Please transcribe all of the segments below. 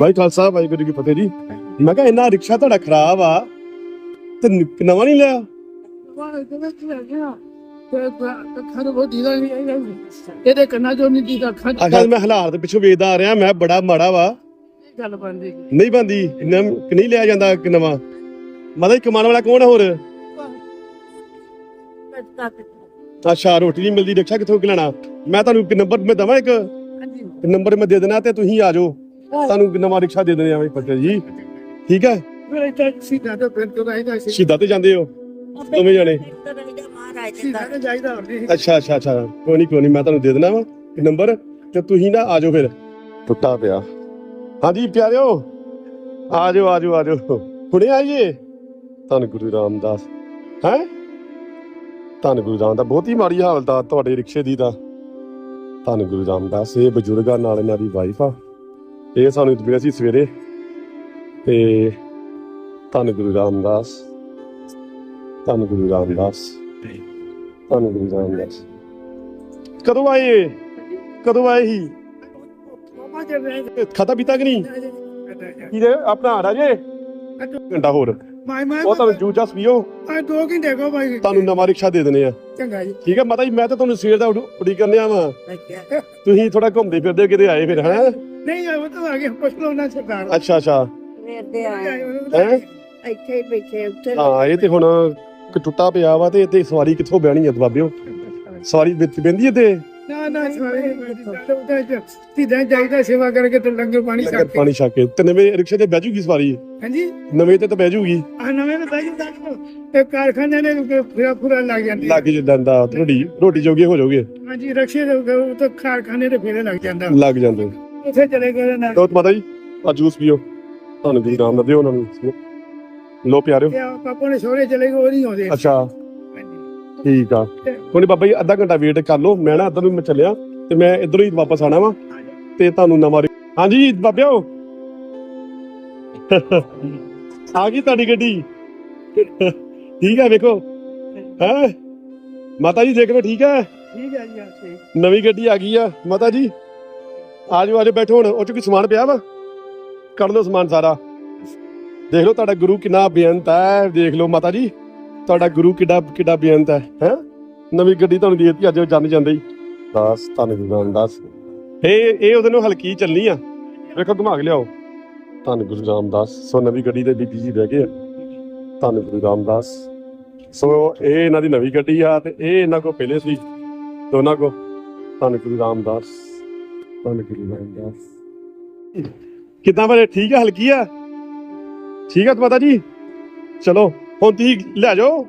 ਭਾਈ ਖਾਲਸਾ ਵਾਹਿਗੁਰੂ ਜੀ ਕੀ ਫਤਿਹ ਜੀ। ਮੈਂ ਕਿਹਾ ਇੰਨਾ ਰਿਕਸ਼ਾ ਤੁਹਾਡਾ ਖਰਾਬ ਆ ਤੇ ਨ- ਨਵਾਂ ਨਹੀਂ ਲਿਆ? ਇਹਦੇ ਕੰਨਾਂ ਚੋਂ ਨਹੀਂ ਦੀਦਾ ਅੱਖਾਂ ਚ। ਮੈਂ ਹਾਲਾਤ ਦੇ ਪਿੱਛੋਂ ਵੇਖਦਾ ਆ ਰਿਹਾ ਮੈਂ ਬੜਾ ਮਾੜਾ ਵਾ। ਗੱਲ ਬਣਦੀ। ਨਹੀਂ ਬੰਦੀ ਨਹੀਂ ਲਿਆ ਜਾਂਦਾ ਕਿ ਨਵਾਂ? ਮਤਲਬ ਕਮਾਉਣ ਵਾਲਾ ਕੌਣ ਆ ਹੋਰ? ਅੱਛਾ ਰੋਟੀ ਨਹੀਂ ਮਿਲਦੀ ਰਿਕਸ਼ਾ ਕਿੱਥੋਂ ਲੈਣਾ? ਮੈਂ ਤੁਹਾਨੂੰ ਇੱਕ ਨੰਬਰ ਮੈਂ ਦਵਾਂ ਇੱਕ? ਹਾਂਜੀ। ਨੰਬਰ ਮੈਂ ਦੇ ਦੇਣਾ ਤੇ ਤੁਸੀਂ ਆ ਜਾਓ। ਤੁਹਾਨੂੰ ਨਵਾਂ ਰਿਕਸ਼ਾ ਦੇ ਦੇਣੇ ਆ ਬਈ ਫਤਿਹ ਜੀ। ਠੀਕ ਹੈ? ਫਿਰ ਇੱਥੇ ਸਿੱਧਾ ਤੋਂ ਫਿਰ ਤੋਂ ਆਈਦਾ ਸੀ। ਸਿੱਧਾ ਤੇ ਜਾਂਦੇ ਹੋ? ਦੋਵੇਂ ਜਾਣੇ? ਸਿੱਧਾ ਤੇ ਜਾਈਦਾ ਹੁੰਦੀ ਅੱਛਾ ਅੱਛਾ ਅੱਛਾ। ਕੋਈ ਨਹੀਂ ਕੋਈ ਨਹੀਂ ਮੈਂ ਤੁਹਾਨੂੰ ਦੇ ਦੇਣਾ ਵਾ ਨੰਬਰ। ਤੇ ਤੁਸੀਂ ਨਾ ਆ ਜਾਓ ਫਿਰ। ਟੁੱਟਾ ਪਿਆ। ਹਾਂਜੀ ਪਿਆਰਿਓ। ਆ ਜਾਓ ਆ ਜਾਓ ਆ ਜਾਓ। ਹੁਣੇ ਆਈਏ ਧੰਨ ਗੁਰੂ ਰਾਮਦਾਸ। ਹੈ? ਧੰਨ ਗੁਰੂ ਰਾਮਦਾਸ ਬਹੁਤ ਹੀ ਮਾੜੀ ਹਾਲਤ ਆ ਤੁਹਾਡੇ ਰਿਕਸ਼ੇ ਦੀ ਤਾਂ। ਧੰਨ ਗੁਰੂ ਰਾਮਦਾਸ ਇਹ ਬਜ਼ੁਰਗਾਂ ਨਾਲ ਇਹਨਾਂ ਦੀ ਵਾਈਫ ਆ। ਇਹ ਸਾਨੂੰ ਮਿਲਿਆ ਸੀ ਸਵੇਰੇ ਤੇ ਧੰਨ ਗੁਰੂ ਰਾਮਦਾਸ ਧੰਨ ਗੁਰੂ ਰਾਮਦਾਸ ਧੰਨ ਗੁਰੂ ਰਾਮਦਾਸ। ਕਦੋਂ ਆਏ? ਕਦੋਂ ਆਏ ਹੀ? ਖਾਤਾ ਪੀਤਾ ਕਿ ਨਹੀਂ? ਕੀ ਦੇ? ਆਪਣਾ ਰਾਜੇ ਘੰਟਾ ਹੋਰ। ਮਾਈ ਮਾਈ ਉਹ ਜੂਸ ਜਾਸ ਪੀਓ ਆ ਦੋ ਘੰਟੇ ਕੋ ਭਾਈ। ਤੁਹਾਨੂੰ ਨਵਾਂ ਰਿਕਸ਼ਾ ਦੇ ਦਿੰਦੇ ਆ। ਚੰਗਾ ਜੀ। ਠੀਕ ਹੈ ਮਾਤਾ ਜੀ ਮੈਂ ਤਾਂ ਤੁਹਾਨੂੰ ਸਵੇਰ ਦਾ ਉਡੀ ਕਰਨੇ ਆ ਵਾ ਤੁਸੀਂ ਥੋੜਾ ਘੁੰਮਦੇ ਫਿਰਦੇ ਕਿਤੇ ਆਏ ਫਿਰ ਹੈ? ਨਹੀਂ ਉਹ ਤਾਂ ਆ ਗਿਆ ਪੁੱਛ ਲਓ ਨਾ। ਸਰਦਾਰ ਅੱਛਾ। ਅੱਛਾ ਵੇਰਦੇ ਆਏ। ਹੈ? ਇੱਥੇ ਹੀ ਬੈਠੇ ਉੱਥੇ ਹਾਂ ਇਹ ਤੇ ਹੁਣ ਟੁੱਟਾ ਪਿਆ ਵਾ ਤੇ ਇੱਥੇ ਸਵਾਰੀ ਕਿੱਥੋਂ ਬਹਿਣੀ ਆ ਬਾਬਿਓ ਸਵਾਰੀ ਵਿੱਚ ਬਹਿੰਦੀ ਤੇ ਨਾ ਨਾ ਸਾਰੇ ਸਿੱਧਾ ਜਾਈਦਾ ਸੇਵਾ ਕਰਕੇ ਤੇ ਲੰਗਰ ਪਾਣੀ ਲੰਗਰ ਛਕ ਕੇ। ਪਾਣੀ ਛਕ ਕੇ। ਤੇ ਨਵੇਂ ਰਿਕਸ਼ੇ ਤੇ ਬਹਿ ਜੂਗੀ ਸਵਾਰੀ? ਹਾਂਜੀ? ਨਵੇਂ ਤੇ ਤਾਂ ਬਹਿ ਜੂਗੀ। ਆ ਨਵੇਂ ਤੇ ਬਾਈ ਦਾ ਤੇ ਕਾਰਖਾਨੇ ਨੇ ਪੂਰਾ ਪੂਰਾ ਲੱਗ ਜਾਂਦੀ। ਲੱਗ ਜਾਂਦਾ ਰੋਟੀ ਰੋਟੀ ਜੋਗੇ ਹੋ ਜਾਓਗੇ। ਹਾਂਜੀ ਰਕਸ਼ੇ ਦੇ ਉਹ ਤਾਂ ਕਾਰਖਾਨੇ ਦੇ ਫੇਰੇ ਲੱਗ ਜਾਂਦਾ। ਲੱਗ ਜਾਂਦੇ। ਉੱਥੇ ਚਲੇ ਗਏ ਨਾ ਲੋ ਮਾਤਾ ਜੀ ਆ ਜੂਸ ਪੀਓ। ਤੁਹਾਨੂੰ ਨਾਮ ਨਾ ਦਿਓ ਉਹਨਾਂ ਨੂੰ ਲੋ ਪਿਆਰਿਓ। ਤੇ ਆ ਪਾਪਾ ਨੇ ਸੋਹਰੇ ਚਲੇ ਗਏ ਉਹ ਨਹੀਂ ਆਉਂਦੇ। ਅੱਛਾ। ਹਾਂਜੀ। ਠੀਕ ਆ। ਹੁਣ ਬਾਬਾ ਜੀ ਅੱਧਾ ਘੰਟਾ ਵੇਟ ਕਰ ਲਓ। ਮੈਂ ਨਾ ਇੱਧਰ ਨੂੰ ਮੈਂ ਚੱਲਿਆ ਤੇ ਮੈਂ ਇਧਰੋਂ ਹੀ ਵਾਪਸ ਆਣਾ ਵਾ ਤੇ ਤੁਹਾਨੂੰ ਨਵਾਂ ਰਿ- ਹਾਂਜੀ ਬਾਬਿਓ। ਆ ਗਈ ਤੁਹਾਡੀ ਗੱਡੀ। ਠੀਕ ਆ ਵੇਖੋ। ਹੈ? ਮਾਤਾ ਜੀ ਦੇਖ ਲਓ ਠੀਕ ਹੈ ਠੀਕ ਹੈ ਜੀ ਹਾਂ, ਠੀਕ। ਨਵੀਂ ਗੱਡੀ ਆ ਗਈ ਆ ਮਾਤਾ ਜੀ। ਆ ਜਾਓ ਆ ਜਾਓ ਬੈਠੋ ਹੁਣ। ਉਹ ਚ ਕੋਈ ਸਮਾਨ ਪਿਆ ਵਾ? ਕੱਢ ਲਓ ਸਮਾਨ ਸਾਰਾ। ਦੇਖ ਲਓ ਤੁਹਾਡਾ ਗੁਰੂ ਕਿੰਨਾ ਬੇਅੰਤ ਹੈ ਦੇਖ ਲਓ ਮਾਤਾ ਜੀ। ਤੁਹਾਡਾ ਗੁਰੂ ਕਿੱਡਾ ਕਿੱਡਾ ਬੇਅੰਤ ਹੈ ਹੈ? ਨਵੀਂ ਗੱਡੀ ਤੁਹਾਨੂੰ ਦੇ ਦਿੱਤੀ ਅੱਜ ਉਹ ਜਾਂਦੇ ਜਾਂਦੇ ਹੀ। ਦਾਸ ਧੰਨ ਗੁਰੂ ਰਾਮਦਾਸ ਇਹ ਇਹ ਉਹਦੇ ਨੂੰ ਹਲਕੀ ਚੱਲਣੀ ਆ। ਵੇਖੋ ਘੁਮਾ ਕੇ ਲਿਆਓ। ਧੰਨ ਗੁਰੂ ਰਾਮਦਾਸ ਸੋ ਨਵੀਂ ਗੱਡੀ ਦੇ ਬੀਬੀ ਜੀ ਬਹਿ ਗਏ। ਧੰਨ ਗੁਰੂ ਰਾਮਦਾਸ। ਸੋ ਇਹ ਇਹਨਾਂ ਦੀ ਨਵੀਂ ਗੱਡੀ ਆ ਤੇ ਇਹ ਇਹਨਾਂ ਕੋ ਪਹਿਲੇ ਸੀ ਦੋਨਾਂ ਕੋ ਧੰਨ ਗੁਰੂ ਰਾਮਦਾਸ ਧੰਨ ਗੁਰੂ ਰਾਮਦਾਸ। ਕਿੱਦਾਂ ਬਰੇ? ਠੀਕ ਆ ਹਲਕੀ ਆ? ਠੀਕ ਆ ਮਾਤਾ ਜੀ? ਚਲੋ। ਹੁਣ ਤੁਸੀਂ ਲੈ ਜਾਓ।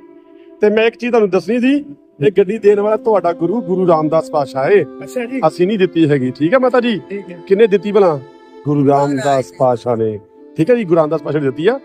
ਤੇ ਮੈਂ ਇੱਕ ਚੀਜ਼ ਤੁਹਾਨੂੰ ਦੱਸਣੀ ਸੀ ਇਹ ਗੱਡੀ ਦੇਣ ਵਾਲਾ ਤੁਹਾਡਾ ਗੁਰੂ ਗੁਰੂ ਰਾਮਦਾਸ ਪਾਸ਼ਾ ਏ। ਅੱਛਾ ਜੀ। ਅਸੀਂ ਨਹੀਂ ਦਿੱਤੀ ਹੈਗੀ ਠੀਕ ਹੈ ਮਾਤਾ ਜੀ? ਠੀਕ ਹੈ। ਕਿੰਨੇ ਦਿੱਤੀ ਭਲਾ? ਗੁਰੂ ਰਾਮਦਾਸ ਪਾਸ਼ਾ ਨੇ। ਠੀਕ ਹੈ ਜੀ ਗੁਰੂ ਰਾਮਦਾਸ ਪਾਸ਼ਾ ਨੇ ਦਿੱਤੀ ਆ।